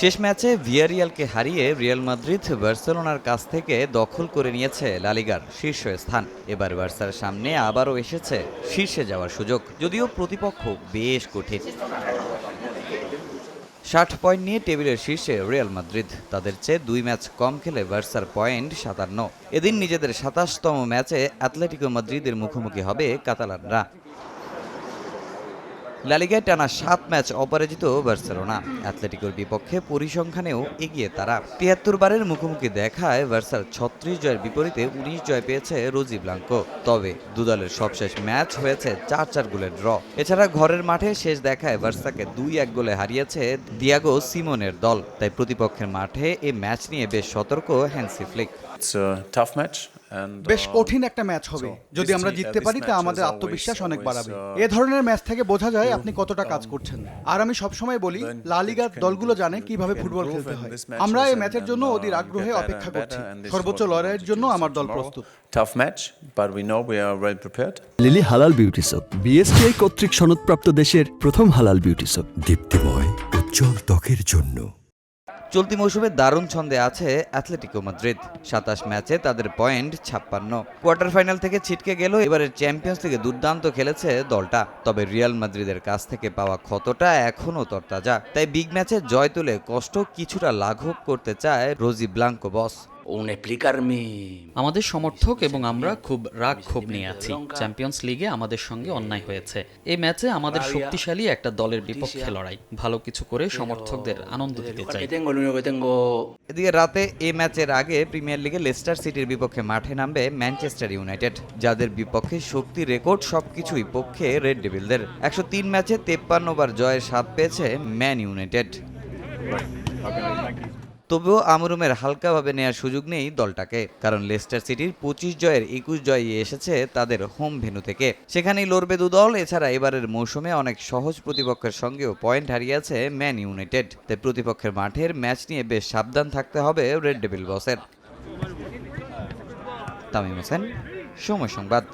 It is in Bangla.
শেষ ম্যাচে ভিয়ারিয়ালকে হারিয়ে রিয়াল মাদ্রিদ বার্সেলোনার কাছ থেকে দখল করে নিয়েছে লালিগার শীর্ষ স্থান। এবার বার্সার সামনে আবারও এসেছে শীর্ষে যাওয়ার সুযোগ, যদিও প্রতিপক্ষ বেশ কঠিন। ষাট পয়েন্ট নিয়ে টেবিলের শীর্ষে রিয়াল মাদ্রিদ। তাদের চেয়ে দুই ম্যাচ কম খেলে বার্সার পয়েন্ট সাতান্ন। এদিন নিজেদের সাতাশতম ম্যাচে অ্যাথলেটিকো মাদ্রিদের মুখোমুখি হবে কাতালানরা। লালিগায় টানা সাত ম্যাচ অপরাজিত বার্সেলোনা। অ্যাথলেটিকোর বিপক্ষে পরিসংখ্যানেও এগিয়ে তারা। তিয়াত্তর বারের মুখোমুখি দেখায় বার্সার ছত্রিশ জয়ের বিপরীতে উনিশ জয় পেয়েছে রোজি ব্লাঙ্কো। তবে দুদলের সবশেষ ম্যাচ হয়েছে চার চার গোলের ড্র। এছাড়া ঘরের মাঠে শেষ দেখায় বার্সাকে দুই এক গোলে হারিয়েছে দিয়াগো সিমনের দল। তাই প্রতিপক্ষের মাঠে এই ম্যাচ নিয়ে বেশ সতর্ক Hansi Flick. It's a tough match. বেশ uh, কঠিন একটা ম্যাচ হবে। যদি আমরা জিততে পারি তা আমাদের আত্মবিশ্বাস অনেক বাড়াবে। uh, এ ধরনের ম্যাচ থেকে বোঝা যায় আপনি কতটা কাজ করছেন। আর আমি সবসময় বলি Then লা লিগার দলগুলো জানে কীভাবে ফুটবল খেলতে হয়। আমরা এই ম্যাচের জন্য uh, অধীর আগ্রহে অপেক্ষা করছি। সর্বোচ্চ লড়াইয়ের জন্য আমার দল প্রস্তুত। Tough match, but we know we are well prepared. Lily halal beauty soap BSTI কর্তৃক সনদপ্রাপ্ত দেশের প্রথম হালাল বিউটি সোপ দীপ্তিময় উজ্জ্বল ত্বকের জন্য। চলতি মৌসুমে দারুণ ছন্দে আছে অ্যাথলেটিকো মাদ্রিদ। সাতাশ ম্যাচে তাদের পয়েন্ট ছাপ্পান্ন। কোয়ার্টার ফাইনাল থেকে ছিটকে গেল, এবারের চ্যাম্পিয়ন্স লিগে দুর্দান্ত খেলেছে দলটা। তবে রিয়াল মাদ্রিদের কাছ থেকে পাওয়া ক্ষতটা এখনও তরতাজা। তাই বিগ ম্যাচে জয় তুলে কষ্ট কিছুটা লাঘব করতে চায় রোজি ব্লাঙ্কো বস। আমাদের সমর্থক এবং আমরা খুব রাগ ক্ষোভ নিয়ে আছি চ্যাম্পিয়ন্স লিগে আমাদের সঙ্গে অন্যায় হয়েছে। এই ম্যাচে আমাদের শক্তিশালী একটা দলের বিপক্ষে লড়াই। ভালো কিছু করে সমর্থকদের আনন্দ দিতে চাই। এদিকে রাতে এই ম্যাচের আগে প্রিমিয়ার লিগে লেস্টার সিটির বিপক্ষে মাঠে নামবে ম্যানচেস্টার ইউনাইটেড যাদের বিপক্ষে শক্তি রেকর্ড সবকিছুই পক্ষে রেড ডেভিলদের। একশো তিন ম্যাচে তেপ্পান্ন বার জয়ের স্বাদ পেয়েছে ম্যান ইউনাইটেড। তবুও আমরুমের হালকাভাবে নেওয়ার সুযোগ নেই দলটাকে, কারণ লেস্টার সিটির পঁচিশ জয়ের একুশ জয় এসেছে তাদের হোম ভেন্যু থেকে। সেখানেই লড়বে দু দল এছাড়া এবারের মৌসুমে অনেক সহজ প্রতিপক্ষের সঙ্গেও পয়েন্ট হারিয়েছে ম্যান ইউনাইটেড। তাই প্রতিপক্ষের মাঠের ম্যাচ নিয়ে বেশ সাবধান থাকতে হবে রেড ডেভিল বসের। তামিম হোসেন, সময় সংবাদ।